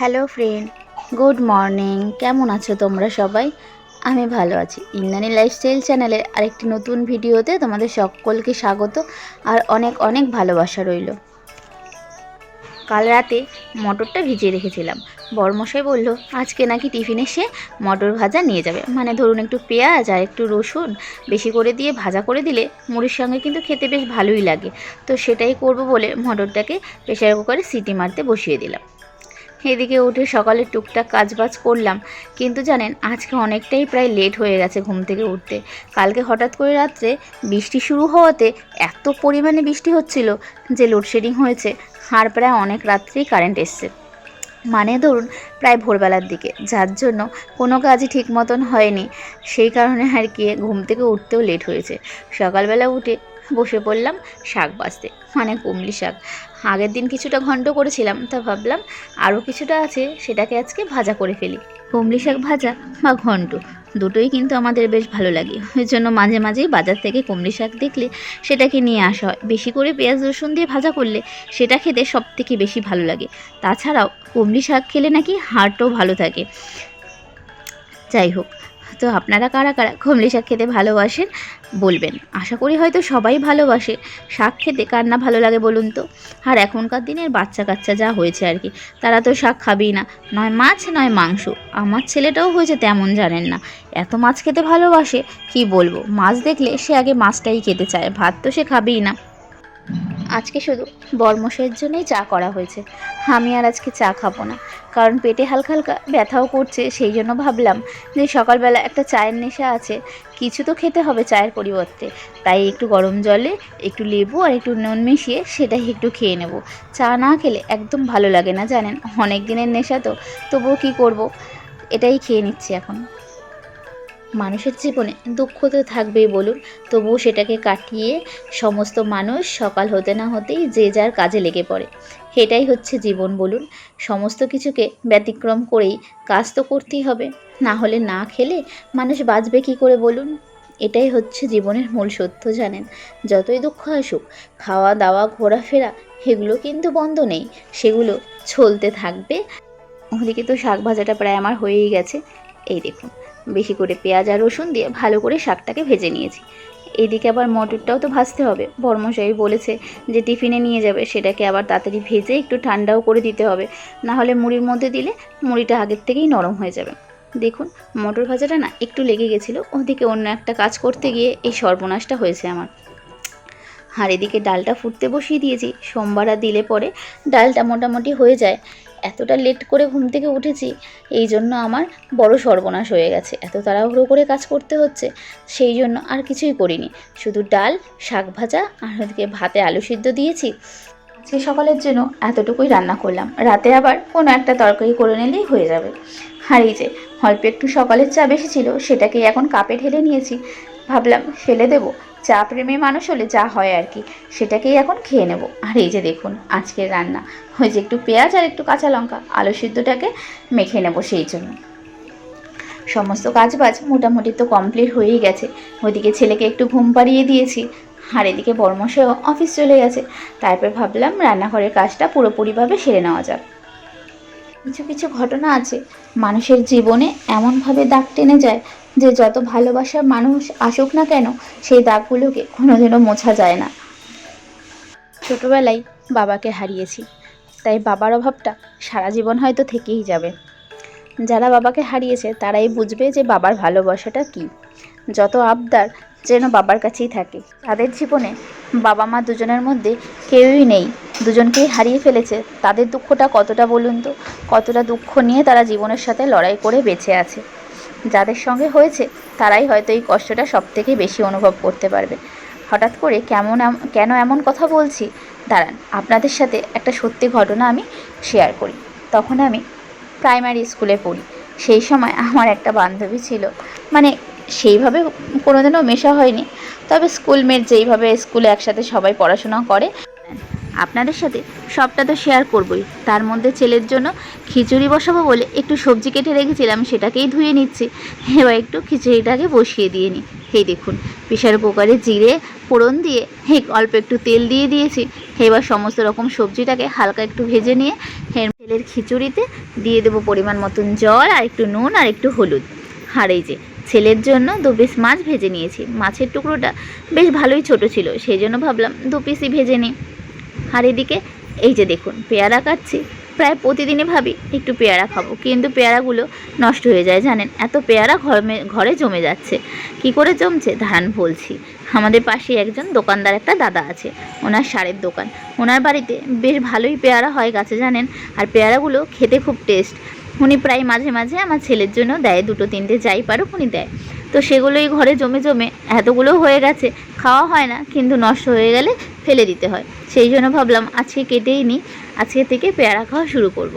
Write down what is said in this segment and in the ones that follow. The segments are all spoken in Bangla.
হ্যালো ফ্রেন্ড গুড মর্নিং কেমন আছো তোমরা সবাই? আমি ভালো আছি। ইন্দানি লাইফস্টাইল চ্যানেলের আরেকটি নতুন ভিডিওতে তোমাদের সকলকে স্বাগত আর অনেক অনেক ভালোবাসা রইল। কাল রাতে মটরটা ভিজিয়ে রেখেছিলাম। বরমশাই বলল, আজকে নাকি টিফিনে সে মটর ভাজা নিয়ে যাবে। মানে ধরুন একটু পেঁয়াজ আর একটু রসুন বেশি করে দিয়ে ভাজা করে দিলে মুড়ির সঙ্গে কিন্তু খেতে বেশ ভালোই লাগে। তো সেটাই করব বলে মটরটাকে প্রেশার কুকারে সিটি মারতে বসিয়ে দিলাম। এদিকে উঠে সকালে টুকটাক কাজবাজ করলাম। কিন্তু জানেন, আজকে অনেকটাই প্রায় লেট হয়ে গেছে ঘুম থেকে উঠতে। কালকে হঠাৎ করে রাত্রে বৃষ্টি শুরু হওয়াতে এত পরিমাণে বৃষ্টি হচ্ছিল যে লোডশেডিং হয়েছে, আর প্রায় অনেক রাত্রেই কারেন্ট এসছে। মানে ধরুন, প্রায় ভোরবেলার দিকে, যার জন্য কোনো কাজই ঠিক মতন হয়নি। সেই কারণে আর কি, ঘুম থেকে উঠতেও লেট হয়েছে। সকালবেলা উঠে বসে পড়লাম শাক বাছতে মানে কুমলি শাক। আগের দিন কিছুটা ঘন্ট করেছিলাম, তা ভাবলাম আরও কিছুটা আছে, সেটাকে আজকে ভাজা করে ফেলি। কুমলি শাক ভাজা বা ঘন্ট দুটোই কিন্তু আমাদের বেশ ভালো লাগে। ওই জন্য মাঝে মাঝেই বাজার থেকে কুমড়ি শাক দেখলে সেটাকে নিয়ে আসা হয়। বেশি করে পেঁয়াজ রসুন দিয়ে ভাজা করলে সেটা খেতে সব থেকে বেশি ভালো লাগে। তাছাড়াও কুমড়ি শাক খেলে নাকি হার্টও ভালো থাকে। যাই হোক তো আপনারা কারা কারা কুমলি শাক খেতে ভালোবাসেন বলবেন। আশা করি হয়তো সবাই ভালোবাসে শাক খেতে, কার না ভালো লাগে বলুন তো? আর এখনকার দিনের বাচ্চা কাচ্চা যা হয়েছে আর কি, তারা তো শাক খাবেই না। নয় মাছ, নয় মাংস, আমার ছেলেটাও হয়েছে তেমন জানেন না। এত মাছ খেতে ভালোবাসে, কি বলব? মাছ দেখলে সে আগে মাছটাই খেতে চায়, ভাত তো সে খাবেই না। আজকে শুধু বর্মশের জন্যই চা করা হয়েছে। আমি আর আজকে চা খাব না। কারণ পেটে হালকা হালকা ব্যথাও করছে, সেই জন্য ভাবলাম যে সকালবেলা একটা চায়ের নেশা আছে, কিছু তো খেতে হবে চায়ের পরিবর্তে। তাই একটু গরম জলে, একটু লেবু আর একটু নুন মিশিয়ে সেটাই একটু খেয়ে নেব। চা না খেলে একদম ভালো লাগে না, জানেন? অনেক দিনের নেশা তো, তবুও কী করব? এটাই খেয়ে নিচ্ছি এখন। মানুষের জীবনে দুঃখ তো থাকবেই বলুন। তবুও সেটাকে কাটিয়ে সমস্ত মানুষ সকাল হতে না হতেই যে যার কাজে লেগে পড়ে। সেটাই হচ্ছে জীবন বলুন। সমস্ত কিছুকে ব্যতিক্রম করেই কাজ তো করতেই হবে। না হলে না খেলে মানুষ বাঁচবে কী করে বলুন? এটাই হচ্ছে জীবনের মূল সত্য জানেন। যতই দুঃখ আসুক খাওয়া দাওয়া ঘোরাফেরা, সেগুলো কিন্তু বন্ধ নেই। সেগুলো চলতে থাকবে। ওদিকে তো শাক ভাজাটা প্রায় আমার হয়েই গেছে। এই দেখুন। বেশি করে পেঁয়াজ আর রসুন দিয়ে ভালো করে শাকটাকে ভেজে নিয়েছি। এদিকে আবার মটরটাও তো ভাজতে হবে। বর্মশাই বলেছে যে টিফিনে নিয়ে যাবে, সেটাকে আবার তাড়াতাড়ি ভেজে একটু ঠান্ডাও করে দিতে হবে। না হলে মুড়ির মধ্যে দিলে মুড়িটা আগের থেকেই নরম হয়ে যাবে। দেখুন, মটর ভাজাটা না একটু লেগে গেছিল। ওদিকে অন্য একটা কাজ করতে গিয়ে এই সর্বনাশটা হয়েছে আমার। আর এদিকে ডালটা ফুটতে বসিয়ে দিয়েছি। সোমবার দিলে পরে ডালটা মোটামুটি হয়ে যায়। এতটা লেট করে ঘুম থেকে উঠেছি, এই জন্য আমার বড় সর্বনাশ হয়ে গেছে। এত তাড়াহুড়ো করে কাজ করতে হচ্ছে, সেই জন্য আর কিছুই করিনি। শুধু ডাল, শাক ভাজা আর ওদিকে ভাতে আলু সিদ্ধ দিয়েছি। আজকে সকালের জন্য এতটুকুই রান্না করলাম। রাতে আবার কোনো একটা তরকারি করে নিলেই হয়ে যাবে। আর এই যে, অল্প একটু সকালের চা বেশি ছিল সেটাকে এখন কাপে ঢেলে নিয়েছি। ভাবলাম ফেলে দেবো। চা প্রেমী মানুষ হলে যা হয় আর কি, সেটাকেই এখন খেয়ে নেব। আর এই যে দেখুন, আজকের রান্না। ওই যে একটু পেঁয়াজ আর একটু কাঁচা লঙ্কা, আলু সিদ্ধটাকে মেখে নেব সেই জন্য। সমস্ত কাজবাজ মোটামুটি তো কমপ্লিট হয়েই গেছে। ওইদিকে ছেলেকে একটু ঘুম পাড়িয়ে দিয়েছি, আর এদিকে বর্মশাইও অফিস চলে গেছে। তারপর ভাবলাম রান্নাঘরের কাজটা পুরোপুরিভাবে সেরে নেওয়া যাক। কিছু কিছু ঘটনা আছে। মানুষের জীবনে এমনভাবে দাগ টেনে যায় যে যত ভালোবাসার মানুষ আসুক না কেন, সেই দাগগুলোকে কোনোদিনও মোছা যায় না। ছোটবেলায় বাবাকে হারিয়েছি, তাই বাবার অভাবটা সারা জীবন হয়তো থেকেই যাবে। যারা বাবাকে হারিয়েছে, তারাই বুঝবে যে বাবার ভালোবাসাটা কী। যত আবদার যেন বাবার কাছেই থাকে, তাদের জীবনে বাবা মা দুজনের মধ্যে কেউই নেই। দুজনকেই হারিয়ে ফেলেছে, তাদের দুঃখটা কতটা বলুন তো? কতটা দুঃখ নিয়ে তারা জীবনের সাথে লড়াই করে বেঁচে আছে। যাদের সঙ্গে হয়েছে, তারাই হয়তো এই কষ্টটা সব থেকে বেশি অনুভব করতে পারবে। হঠাৎ করে কেমন কেন এমন কথা বলছি? দাঁড়ান, আপনাদের সাথে একটা সত্যি ঘটনা আমি শেয়ার করি। তখন আমি প্রাইমারি স্কুলে পড়ি। সেই সময় আমার একটা বান্ধবী ছিল। মানে সেইভাবে কোনোদিনও মেশা হয়নি। তবে স্কুলমেট যেইভাবে স্কুলে একসাথে সবাই পড়াশোনা করে আপনাদের সাথে সবটা তো শেয়ার করবই। তার মধ্যে ছেলের জন্য খিচুড়ি বসাবো বলে একটু সবজি কেটে রেখেছিলাম, সেটাকেই ধুয়ে নিচ্ছি। এবার একটু খিচুড়িটাকে বসিয়ে দিয়ে নিই এই দেখুন, প্রেশার কুকারে জিরে, ফোড়ন দিয়ে এই অল্প একটু তেল দিয়ে দিয়েছি। এবার সমস্ত রকম সবজিটাকে হালকা একটু ভেজে নিয়ে এর তেলের খিচুড়িতে দিয়ে দেবো পরিমাণ মতন জল আর একটু নুন আর একটু হলুদ। আর এই যে, ছেলের জন্য দু পিস মাছ ভেজে নিয়েছি। মাছের টুকরোটা বেশ ভালোই ছোট ছিল, সেই জন্য ভাবলাম দু পিসই ভেজে নিই। আর এদিকে এই যে দেখুন, পেয়ারা কাটছি। প্রায় প্রতিদিনই ভাবি একটু পেয়ারা খাব, কিন্তু পেয়ারাগুলো নষ্ট হয়ে যায়, জানেন? এত পেয়ারা ঘরে ঘরে জমে যাচ্ছে। কি করে জমছে? ধান বলছি। আমাদের পাশে একজন দোকানদার একটা দাদা আছে, ওনার সারের দোকান। ওনার বাড়িতে বেশ ভালোই পেয়ারা হয় গাছে, জানেন? আর পেয়ারাগুলো খেতে খুব টেস্ট উনি প্রায় মাঝে মাঝে আমার ছেলের জন্য দেয়, দুটো তিনটে যাই পারুক উনি দেয়। তো সেগুলোই ঘরে জমে জমে এতগুলো হয়ে গেছে, খাওয়া হয় না, কিন্তু নষ্ট হয়ে গেলে ফেলে দিতে হয়। সেই জন্য ভাবলাম আজকে কেটেই নিই, আজকে থেকে পেয়ারা খাওয়া শুরু করব।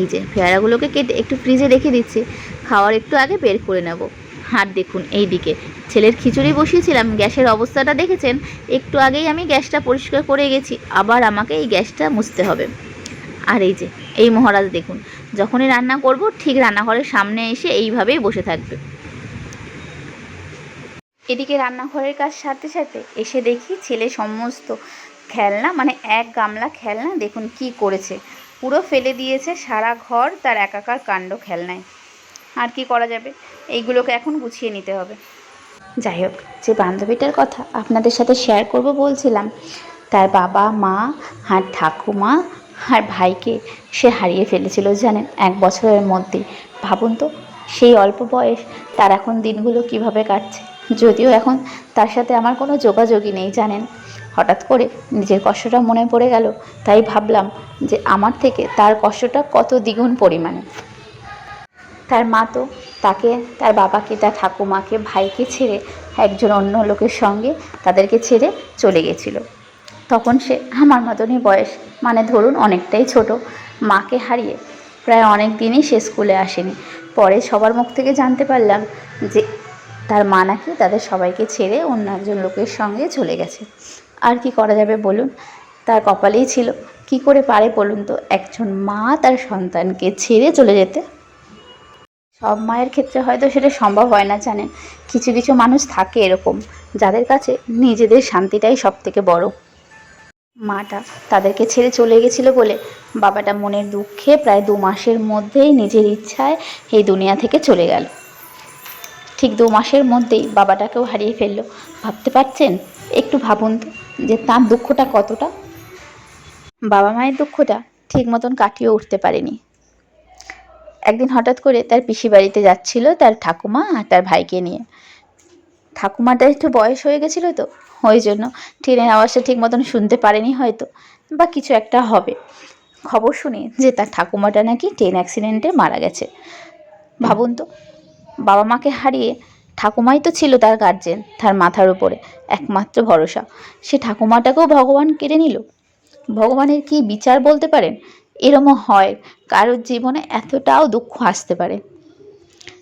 এই যে পেয়ারাগুলোকে কেটে একটু ফ্রিজে রেখে দিচ্ছি, খাওয়ার একটু আগে বের করে নেব। আর দেখুন এই দিকে ছেলের খিচুড়ি বসিয়েছিলাম, গ্যাসের অবস্থাটা দেখেছেন? একটু আগেই আমি গ্যাসটা পরিষ্কার করে গেছি, আবার আমাকে এই গ্যাসটা মুছতে হবে। আর এই যে এই মহারাজ দেখুন, যখনই রান্না করব, ঠিক রান্নাঘরের সামনে এসে এইভাবেই বসে থাকবে। এদিকে রান্নাঘরের কাজ সাথে সাথে এসে দেখি ছেলে সমস্ত খেলনা মানে এক গামলা খেলনা, দেখুন কি করেছে। পুরো ফেলে দিয়েছে সারা ঘর তার একাকার কাণ্ড খেলনায়। আর কি করা যাবে? এইগুলোকে এখন গুছিয়ে নিতে হবে। যাই হোক, যে বান্ধবীটার কথা আপনাদের সাথে শেয়ার করব বলছিলাম, তার বাবা, মা, আর ঠাকুমা আর ভাইকে সে হারিয়ে ফেলেছিল জানেন এক বছরের মধ্যে। ভাবুন তো, সেই অল্প বয়স তার এখন দিনগুলো কীভাবে কাটছে? যদিও এখন তার সাথে আমার কোনো যোগাযোগই নেই জানেন। হঠাৎ করে নিজের কষ্টটা মনে পড়ে গেল, তাই ভাবলাম যে আমার থেকে তার কষ্টটা কত দ্বিগুণ পরিমাণে। তার মা তো তাকে, তার বাবাকে, তার ঠাকুমাকে, ভাইকে ছেড়ে একজন অন্য লোকের সঙ্গে তাদেরকে ছেড়ে চলে গেছিল। তখন সে আমার মতনই বয়স। মানে ধরুন অনেকটাই ছোট। মাকে হারিয়ে প্রায় অনেক দিনই সে স্কুলে আসেনি। পরে সবার মুখ থেকে জানতে পারলাম যে তার মা নাকি তাদের সবাইকে ছেড়ে অন্য একজন লোকের সঙ্গে চলে গেছে। আর কি করা যাবে বলুন? তার কপালেই ছিল। কি করে পারে বলুন তো একজন মা তার সন্তানকে ছেড়ে চলে যেতে? সব মায়ের ক্ষেত্রে হয়তো সেটা সম্ভব হয় না জানেন। কিছু কিছু মানুষ থাকে এরকম। যাদের কাছে নিজেদের শান্তিটাই সব থেকে বড়। মাটা তাদেরকে ছেড়ে চলে গেছিল বলে বাবাটা মনের দুঃখে প্রায় দু মাসের মধ্যেই নিজের ইচ্ছায় এই দুনিয়া থেকে চলে গেল। ঠিক দু মাসের মধ্যেই বাবাটাকেও হারিয়ে ফেলল। ভাবতে পারছেন? একটু ভাবুন তো যে তার দুঃখটা কতটা? বাবা মায়ের দুঃখটা ঠিক মতন কাটিয়ে উঠতে পারেনি। একদিন হঠাৎ করে তার পিসি বাড়িতে যাচ্ছিল তার ঠাকুমা আর তার ভাইকে নিয়ে। ঠাকুমাটা একটু বয়স হয়ে গেছিল তো, ওই জন্য ট্রেনের আওয়াজটা ঠিক মতন শুনতে পারেনি হয়তো, বা কিছু একটা হবে। খবর শুনি যে তার ঠাকুমাটা নাকি ট্রেন অ্যাক্সিডেন্টে মারা গেছে। ভাবুন তো, বাবা মাকে হারিয়ে ঠাকুমাই তো ছিল তার গার্জেন তার মাথার উপরে, একমাত্র ভরসা। সে ঠাকুমাটাকেও ভগবান কেড়ে নিল। ভগবানের কি বিচার বলতে পারেন? এরমও হয়, কারোর জীবনে এতটাও দুঃখ আসতে পারে।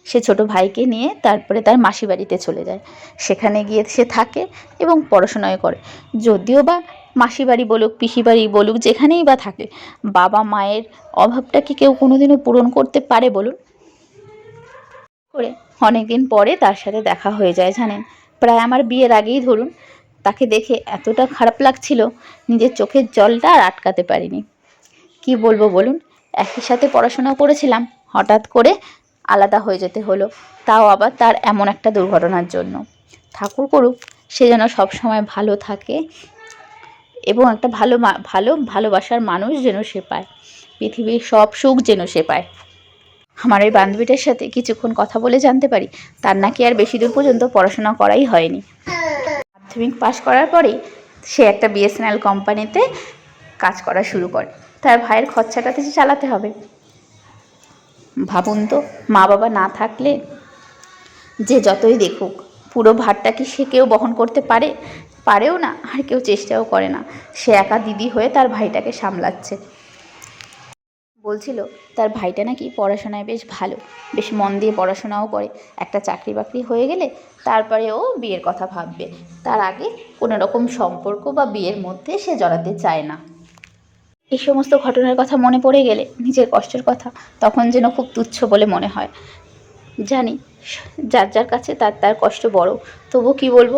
সে ছোট ভাইকে নিয়ে তারপরে তার মাসি বাড়িতে চলে যায়। সেখানে গিয়ে সে থাকে এবং পড়াশোনায় করে। যদিও বা মাসি বাড়ি বলুক পিসি বাড়ি বলুক, যেখানেই বা থাকে, বাবা মায়ের অভাবটা কি কেউ কোনোদিনও পূরণ করতে পারে বলুন? করে অনেকদিন পরে তার সাথে দেখা হয়ে যায়, জানেন? প্রায় আমার বিয়ের আগেই ধরুন, তাকে দেখে এতটা খারাপ লাগছিল, নিজের চোখের জলটা আর আটকাতে পারিনি। কি বলব বলুন, একই সাথে পড়াশোনা করেছিলাম, হঠাৎ করে আলাদা হয়ে যেতে হলো। তাও আবার তার এমন একটা দুর্ঘটনার জন্য। ঠাকুর করুক, সে যেন সবসময় ভালো থাকে এবং একটা ভালো ভালো ভালোবাসার মানুষ যেন সে পায়। পৃথিবীর সব সুখ যেন সে পায়। আমার ওই বান্ধবীটার সাথে কিছুক্ষণ কথা বলে জানতে পারি, তার নাকি আর বেশি দূর পর্যন্ত পড়াশোনা করাই হয়নি। মাধ্যমিক পাশ করার পরেই সে একটা বিএসএনএল কোম্পানিতে কাজ করা শুরু করে। তার ভাইয়ের খরচাটাতে সে চালাতে হবে। ভাবুন তো মা বাবা না থাকলে যে যতই দেখুক, পুরো ভারটা কি সে কেউ বহন করতে পারে? পারেও না, আর কেউ চেষ্টাও করে না। সে একা দিদি হয়ে তার ভাইটাকে সামলাচ্ছে। বলছিল, তার ভাইটা নাকি পড়াশোনায় বেশ ভালো, বেশ মন দিয়ে পড়াশোনাও করে। একটা চাকরি বাকরি হয়ে গেলে তারপরে ও বিয়ের কথা ভাববে। তার আগে কোনো রকম সম্পর্ক বা বিয়ের মধ্যে সে জড়াতে চায় না। এই সমস্ত ঘটনার কথা মনে পড়ে গেলে নিজের কষ্টের কথা তখন যেন খুব তুচ্ছ বলে মনে হয়। জানি, যার যার কাছে তার তার কষ্ট বড়। তবু কি বলব,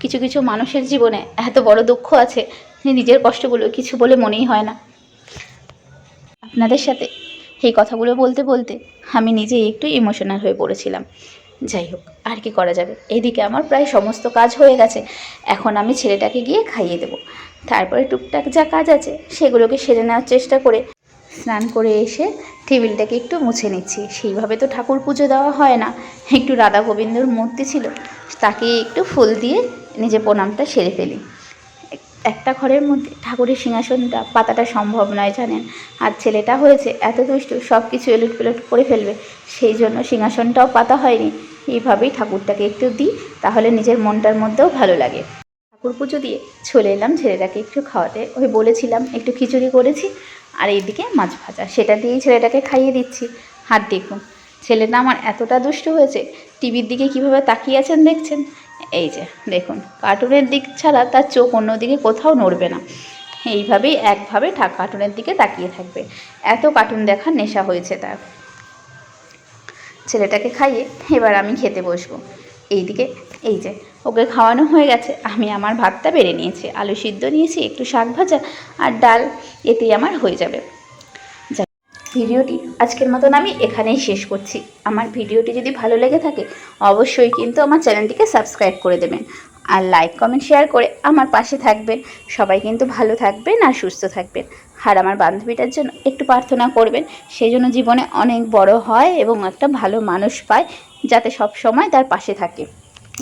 কিছু কিছু মানুষের জীবনে এত বড় দুঃখ আছে যে নিজের কষ্টগুলো কিছু বলে মনেই হয় না। আপনাদের সাথে এই কথাগুলো বলতে বলতে আমি নিজেই একটু ইমোশনাল হয়ে পড়েছিলাম। যাই হোক, আর কি করা যাবে? এদিকে আমার প্রায় সমস্ত কাজ হয়ে গেছে। এখন আমি ছেলেটাকে গিয়ে খাইয়ে দেবো। তারপরে টুকটাক যা কাজ আছে, সেগুলোকে সেরে নেওয়ার চেষ্টা করে স্নান করে এসে টেবিলটাকে একটু মুছে নিচ্ছি। সেইভাবে তো ঠাকুর পুজো দেওয়া হয় না। একটু রাধা গোবিন্দর মূর্তি ছিল, তাকে একটু ফুল দিয়ে নিজে প্রণামটা সেরে ফেলি। একটা ঘরের মধ্যে ঠাকুরের সিংহাসনটা পাতাটা সম্ভব নয় জানেন। আর ছেলেটা হয়েছে এত দুষ্টু সব কিছু এলুট পেলুট করে ফেলবে। সেই জন্য সিংহাসনটাও পাতা হয়নি। এইভাবেই ঠাকুরটাকে একটু দিই, তাহলে নিজের মনটার মধ্যেও ভালো লাগে। ঠাকুর পুজো দিয়ে চলে এলাম ছেলেটাকে একটু খাওয়াতে। ওই বলেছিলাম, একটু খিচুড়ি করেছি, আর এইদিকে মাছ ভাজা। সেটা দিয়েই ছেলেটাকে খাইয়ে দিচ্ছি। হাত দেখুন, ছেলেটা আমার এতটা দুষ্টু হয়েছে। টিভির দিকে কীভাবে তাকিয়ে আছেন দেখছেন? এই যে, দেখুন কার্টুনের দিক ছাড়া তার চোখ অন্যদিকে কোথাও নড়বে না। এইভাবেই একভাবে ঠা কার্টুনের দিকে তাকিয়ে থাকবে। এত কার্টুন দেখার নেশা হয়েছে তার। ছেলেটাকে খাইয়ে এবার আমি খেতে বসবো। এইদিকে, এই যে, ওকে খাওয়ানো হয়ে গেছে। আমি আমার ভাতটা বেড়ে নিয়েছি। আলু সিদ্ধ নিয়েছি, একটু শাক ভাজা আর ডাল, এতেই আমার হয়ে যাবে। ভিডিওটি আজকের মতন আমি এখানেই শেষ করছি। আমার ভিডিওটি যদি ভালো লেগে থাকে, অবশ্যই কিন্তু আমার চ্যানেলটিকে সাবস্ক্রাইব করে দেবেন আর লাইক, কমেন্ট, শেয়ার করে আমার পাশে থাকবেন। সবাই কিন্তু ভালো থাকবেন আর সুস্থ থাকবেন। আর আমার বান্ধবীটার জন্য একটু প্রার্থনা করবেন সেই জন্য জীবনে অনেক বড় হয় এবং একটা ভালো মানুষ পায়, যাতে সব সময় তার পাশে থাকে।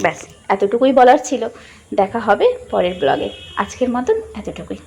ব্যাস, এতটুকুই বলার ছিল। দেখা হবে পরের ব্লগে। আজকের মতন এতটুকুই।